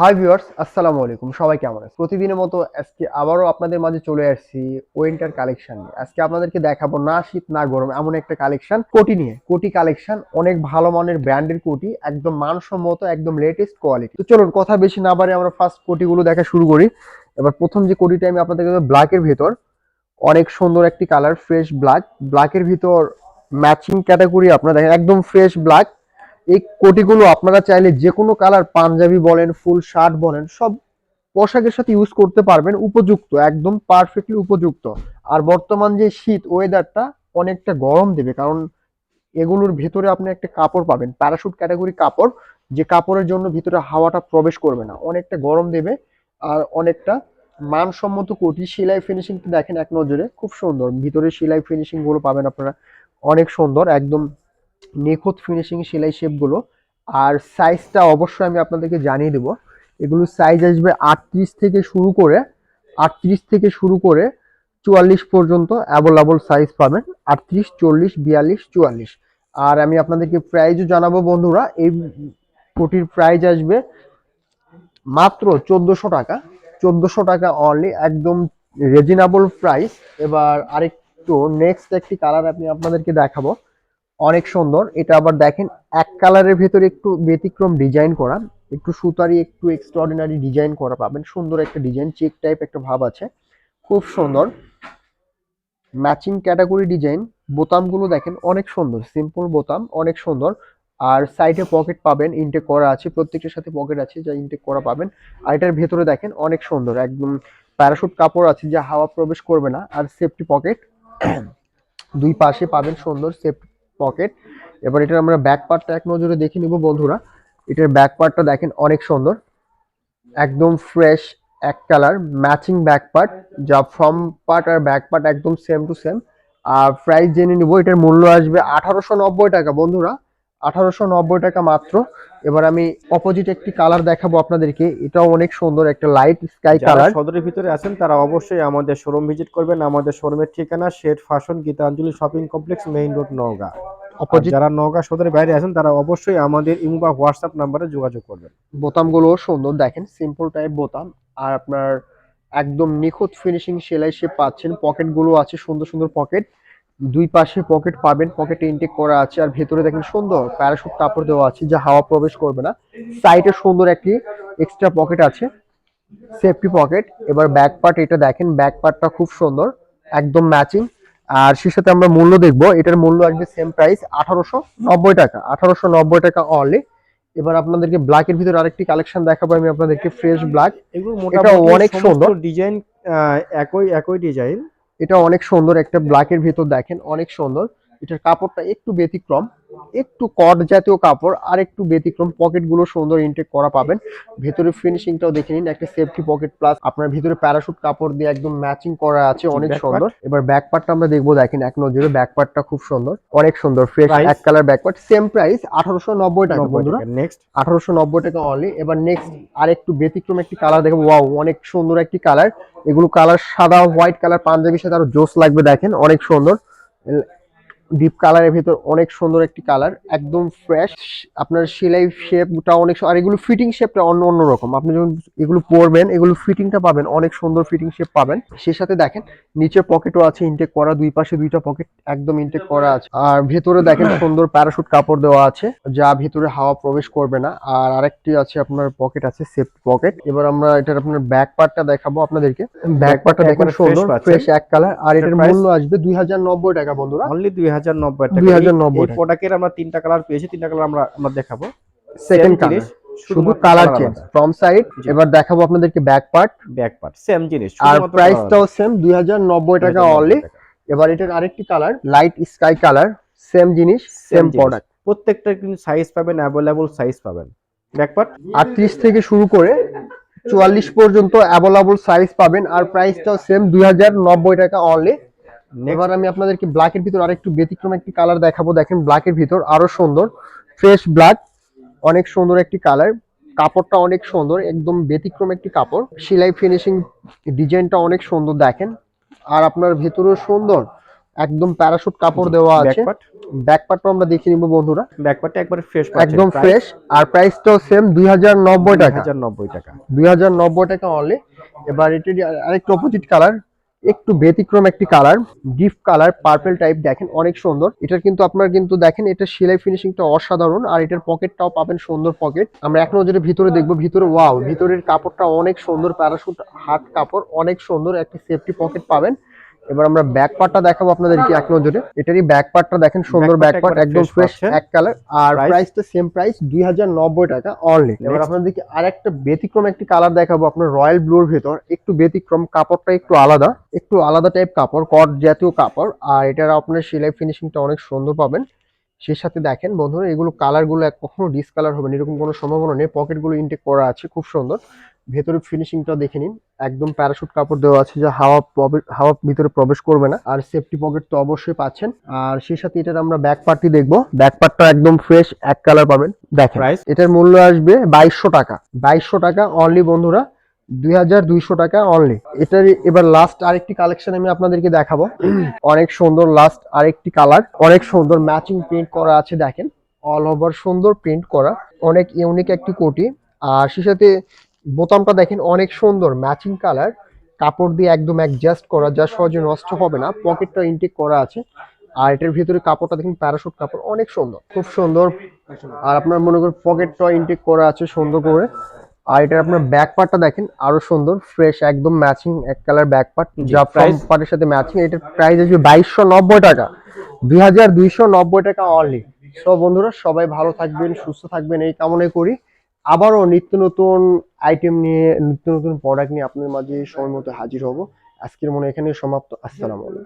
Hi viewers আসসালামু আলাইকুম। সবাই কেমন আছে প্রতিদিনের মতো আজকে আবারও আপনাদের মাঝে চলে আসছি উইন্টার কালেকশন নিয়ে। আজকে আপনাদেরকে দেখাবো না শীত, না গরম, এমন একটা কালেকশন কোটি নিয়ে। কোটি কালেকশন অনেক ভালো মানের ব্র্যান্ডের কোটি, একদম মানসম্মত, একদম লেটেস্ট কোয়ালিটি তো চলুন, কথা বেশি না বাড়ে আমরা ফার্স্ট কোটিগুলো দেখা শুরু করি। এবার প্রথম যে কোটিটা আমি আপনাদেরকে ব্ল্যাকের ভেতর, অনেক সুন্দর একটি কালার ফ্রেশ ব্ল্যাক ব্ল্যাকের ভিতর ম্যাচিং ক্যাটাগরি আপনারা দেখেন, একদম ফ্রেশ ব্ল্যাক এই কোটিগুলো আপনারা চাইলে যে কোনো কালার পাঞ্জাবি বলেন, ফুল শার্ট বলেন, সব পোশাকের সাথে ইউজ করতে পারবেন, উপযুক্ত, একদম পারফেক্টলি উপযুক্ত। আর বর্তমান যে শীত ওয়েদারটা অনেকটা গরম দেবে, কারণ এগুলোর ভেতরে আপনি একটা কাপড় পাবেন প্যারাশুট ক্যাটাগরি কাপড়, যে কাপড়ের জন্য ভিতরে হাওয়াটা প্রবেশ করবে না, অনেকটা গরম দেবে আর অনেকটা মানসম্মত কোটি, সেলাই ফিনিশিংটা দেখেন এক নজরে, খুব সুন্দর, ভিতরে সেলাই ফিনিশিংগুলো পাবেন আপনারা, অনেক সুন্দর, একদম নিখুঁত ফিনিশিং সেলাই শেপগুলো আর সাইজটা অবশ্যই আমি আপনাদেরকে জানিয়ে দেবো। এগুলো সাইজ আসবে আটত্রিশ থেকে শুরু করে, আটত্রিশ থেকে শুরু করে চুয়াল্লিশ পর্যন্ত অ্যাভেলেবল সাইজ পাবেন। আটত্রিশ, চল্লিশ, বিয়াল্লিশ, চুয়াল্লিশ। আর আমি আপনাদেরকে প্রাইজও জানাব বন্ধুরা। এই কোটির প্রাইজ আসবে মাত্র চোদ্দোশো টাকা। চোদ্দোশো টাকা অনলি একদম রিজনেবল প্রাইস এবার আরেকটু নেক্সট একটি কালার আমি আপনাদেরকে দেখাবো। অনেক সুন্দর। এটা আবার দেখেন, এক কালারের ভেতরে একটু ব্যতিক্রম ডিজাইন করা, একটু সুতারি, একটু এক্সট্রাঅর্ডিনারি ডিজাইন করা পাবেন। সুন্দর একটা ডিজাইন চেক টাইপ একটা ভাব আছে। খুব সুন্দর। ম্যাচিং ক্যাটাগরি ডিজাইন বোতামগুলো দেখেন, অনেক সুন্দর। সিম্পল বোতাম, অনেক সুন্দর। আর সাইডে পকেট পাবেন ইনটেক করা আছে, প্রত্যেকটার সাথে পকেট আছে, যা ইনটেক করা পাবেন। আর এটার ভেতরে দেখেন, অনেক সুন্দর। একদম প্যারাশুট কাপড় আছে, যা হাওয়া প্রবেশ করবে না। আর সেফটি পকেট দুই পাশে পাবেন সুন্দর সেফটি পকেট। এবার এটার আমরা ব্যাক পার্টটা এক নজরে দেখে নিব বন্ধুরা। এটার ব্যাক পার্টটা দেখেন অনেক সুন্দর। একদম ফ্রেশ এক কালার ম্যাচিং ব্যাক পার্ট যা ফ্রম পার্ট আর ব্যাক পার্ট একদম সেম টু সেম আর প্রাইস জেনে নিব, এটার মূল্য আসবে আঠারোশো নব্বই টাকা বন্ধুরা। আঠারোশো নব্বই টাকা মাত্র। এবার আমি অপোজিট একটি কালার দেখাবো আপনাদেরকে। এটাও অনেক সুন্দর একটা লাইট স্কাই কালার সদরের ভিতরে আছেন তারা অবশ্যই আমাদের শোরুম ভিজিট করবেন। আমাদের শোরুমের ঠিকানা shade fashion Gitanjali shopping complex main road Naogaon. Opposite যারা নওগাঁ সদরের বাইরে আছেন তারা অবশ্যই আমাদের ইমো বা হোয়াটসঅ্যাপ নাম্বারে যোগাযোগ করবেন। বোতামগুলো সুন্দর। দেখেন সিম্পল টাইপ বোতাম। আর আপনার একদম নিখুঁত ফিনিশিং সেলাই সে পাচ্ছেন। পকেটগুলো আছে সুন্দর সুন্দর পকেট দুই পাশে পকেট পাবেন পকেটে ইনটেক করা আছে আর ভেতরে দেখেন সুন্দর প্যারাশুট কাপড় দেওয়া আছে যা হাওয়া প্রবেশ করবে না। সাইডে সুন্দর একটি এক্সট্রা পকেট আছে সেফটি পকেট এবার ব্যাক পার্ট এটা দেখেন ব্যাক পার্টটা খুব সুন্দর একদম ম্যাচিং আর সে সাথে আমরা মূল্য দেখব এটার মূল্য আসবে সেম প্রাইস আঠারোশো নব্বই টাকা আঠারোশো নব্বই টাকা অনলি এবার আপনাদেরকে ব্ল্যাকের ভিতরে আরেকটি কালেকশন দেখাবো আমি আপনাদেরকে ফ্রেশ ব্ল্যাক এগুলো এটা অনেক সুন্দর। ডিজাইন একই একই ডিজাইন এটা অনেক সুন্দর একটা ব্ল্যাকের ভিতর দেখেন অনেক সুন্দর। এটার কাপড়টা একটু ব্যতিক্রম একটু কট জাতীয় কাপড় আর একটু ব্যতিক্রম পকেটগুলো সুন্দর ইনটেক করা পাবেন। ভেতরে ফিনিশিংটাও দেখে নিন একটা সেফটি পকেট প্লাস আপনার ভিতরে প্যারাশুট কাপড় দিয়ে একদম ম্যাচিং করা আছে অনেক সুন্দর। এবার ব্যাক পার্টটা আমরা দেখব দেখেন এক নজরে ব্যাক পার্টটা খুব সুন্দর অনেক সুন্দর ফ্রেশ? এক colour back part same price আঠারোশো নব্বই টাকা বন্ধুরা। নেক্সট আঠারোশো নব্বই টাকা অনলি এবার নেক্সট আর একটু ব্যতিক্রম একটি কালার দেখো ওয়াও অনেক সুন্দর একটি কালার এগুলো কালার সাদা হোয়াইট কালার পাঞ্জাবির সাথে আরও জোস লাগবে দেখেন অনেক সুন্দর। ডিপ কালারের ভেতর অনেক সুন্দর একটি কালার একদম ফ্রেশ আপনার সেলাই শেপটা অনেক আর এগুলো ফিটিং শেপটা অন্য অন্য রকম। আপনি যখন এগুলো পরবেন এগুলো ফিটিংটা পাবেন অনেক সুন্দর ফিটিং শেপ পাবেন। সে সাথে দেখেন নিচে পকেটও আছে ইনটেক করা দুই পাশে দুইটা পকেট একদম ইনটেক করা আছে। আর ভেতরে দেখেন সুন্দর প্যারাশুট কাপড় দেওয়া আছে যা ভিতরে হাওয়া প্রবেশ করবে না। আর আরেকটি আছে আপনার পকেট আছে সেফটি পকেট এবার আমরা এটার আপনার ব্যাক পার্টটা দেখাবো আপনাদেরকে। ব্যাক পার্টটা দেখেন সুন্দর ফ্রেশ এক কালার আর এটার এটার মূল্য আসবে দুই হাজার নব্বই টাকা বন্ধুরা। অনলি দুই হাজার নব্বই টাকা। 2090 এই প্রোডাক্টের আমরা তিনটা কালার পেয়েছি তিনটা কালার আমরা আমরা দেখাবো। সেকেন্ড কালার শুধু কালার চেঞ্জ ফ্রম সাইড এবার দেখাবো আপনাদেরকে back part back part same জিনিস আর প্রাইসটাও সেম দুই হাজার নব্বই টাকা অনলি এবার এটার আরেকটি colour light sky colour same জিনিস সেম প্রোডাক্ট প্রত্যেকটা কিন্তু সাইজ পাবেন অ্যাভেলেবল সাইজ পাবেন। ব্যাক পার্ট আটত্রিশ থেকে শুরু করে চুয়াল্লিশ পর্যন্ত অ্যাভেলেবল সাইজ পাবেন আর প্রাইসটাও সেম দুই হাজার নব্বই টাকা অনলি এবার আমি আপনাদেরকে ব্ল্যাকের ভিতর আরেকটু ব্যতিক্রম একটি কালার দেখাবো। দেখেন ব্ল্যাকের ভিতর আরও সুন্দর ফ্রেশ ব্ল্যাক অনেক সুন্দর একটি কালার কাপড়টা অনেক সুন্দর একদম ব্যতিক্রম একটি কাপড়। সেলাই ফিনিশিং ডিজাইনটা অনেক সুন্দর দেখেন। আর আপনার ভেতরেও সুন্দর একদম প্যারাশুট কাপড় দেওয়া ব্যাক আছে পার্ট ব্যাক আমরা দেখে নিব বন্ধুরা। ব্যাকপার্টটা একবার ফ্রেশ একদম ফ্রেশ আর প্রাইসটাও সেম দুই হাজার নব্বই টাকা। হাজার নব্বই টাকা। দুই হাজার নব্বই টাকা অনলি এবার এটার আরেকটু অপোজিট কালার একটু ব্যতিক্রম একটি colour gift colour purple type দেখেন অনেক সুন্দর। এটার কিন্তু আপনার কিন্তু দেখেন, এটা সেলাই ফিনিশিংটা অসাধারণ, আর এটার পকেটটাও পাবেন সুন্দর পকেট আমরা এখনও যেটা ভিতরে দেখব, ভিতরে ওয়াও ভিতরের কাপড়টা অনেক সুন্দর প্যারাসুট হাত কাপড় অনেক সুন্দর, একটা সেফটি পকেট পাবেন। এবার আমরা ব্যাক পার্টটা দেখাবো আপনাদেরকে এক নজরে। এটারই ব্যাক পার্টটা দেখেন সুন্দর ব্যাক পার্ট একদম ফ্রেশ এক কালার আর? প্রাইসটা সেম প্রাইস দুই হাজার নব্বই টাকা অনলি এবার. আপনাদেরকে আরেকটা ব্যতিক্রম একটি কালার দেখাবো আপনার রয়্যাল ব্লুর ভেতর। একটু ব্যতিক্রম কাপড়টা একটু আলাদা একটু আলাদা টাইপ কাপড় কট জাতীয় কাপড় আর এটার আপনার সেলাই ফিনিশিংটা অনেক সুন্দর পাবেন। সেই সাথে দেখেন বন্ধুরা এগুলো কালারগুলো কখনো ডিসকালার হবে না এরকম কোনো সম্ভাবনা নেই। পকেটগুলো ইনটেক করা আছে খুব সুন্দর। ভেতরে ফিনিশিংটা দেখে নিন। একদম প্যারাশুট কাপড় দেওয়া আছে যা হাওয়া হাওয়া ভিতরে প্রবেশ করবে না। আর সেফটি পকেট তো অবশ্যই পাচ্ছেন। আর সেই সাথে এটার আমরা ব্যাক পার্টটি দেখব। ব্যাক পার্টটা একদম ফ্রেশ এক কালার পাবেন। দেখেন? এটার মূল্য আসবে বাইশশো টাকা। বাইশশো টাকা অনলি বন্ধুরা দুই হাজার দুইশো টাকা অনলি এটার এবার লাস্ট আরেকটি কালেকশন আমি আপনাদেরকে দেখাবো। অনেক সুন্দর লাস্ট আরেকটি কালার অনেক সুন্দর ম্যাচিং প্রিন্ট করা আছে দেখেন। অল ওভার সুন্দর প্রিন্ট করা। অনেক ইউনিক একটি কোটি। আর সেই সাথে বোতামটা দেখেন অনেক সুন্দর ম্যাচিং কালার কাপড় দিয়ে একদম অ্যাডজাস্ট করা যা সহজে নষ্ট হবে না। পকেটটা ইনটেক করা আছে। আর এটার ভিতরে কাপড়টা দেখেন প্যারাশুট কাপড় অনেক সুন্দর। খুব সুন্দর। আর আপনার মনে করেন পকেটটা ইনটেক করা আছে সুন্দর করে। আর এটার আপনার ব্যাক পার্টটা দেখেন আরও সুন্দর ফ্রেশ একদম ম্যাচিং এক কালার ব্যাক পার্ট যা ফ্রন্ট price? পার্টের সাথে ম্যাচিং এটার প্রাইস আসবে বাইশশো নব্বই টাকা। দুই হাজার দুইশো নব্বই টাকা অনলি সব বন্ধুরা সবাই ভালো থাকবেন সুস্থ থাকবেন এই কামনাই করি। আবারও নিত্য নতুন আইটেম নিয়ে, নিত্য নতুন প্রোডাক্ট নিয়ে আপনাদের মাঝে সময় মতো হাজির হব। আজকের মনে এখানে সমাপ্ত। আসসালামু আলাইকুম।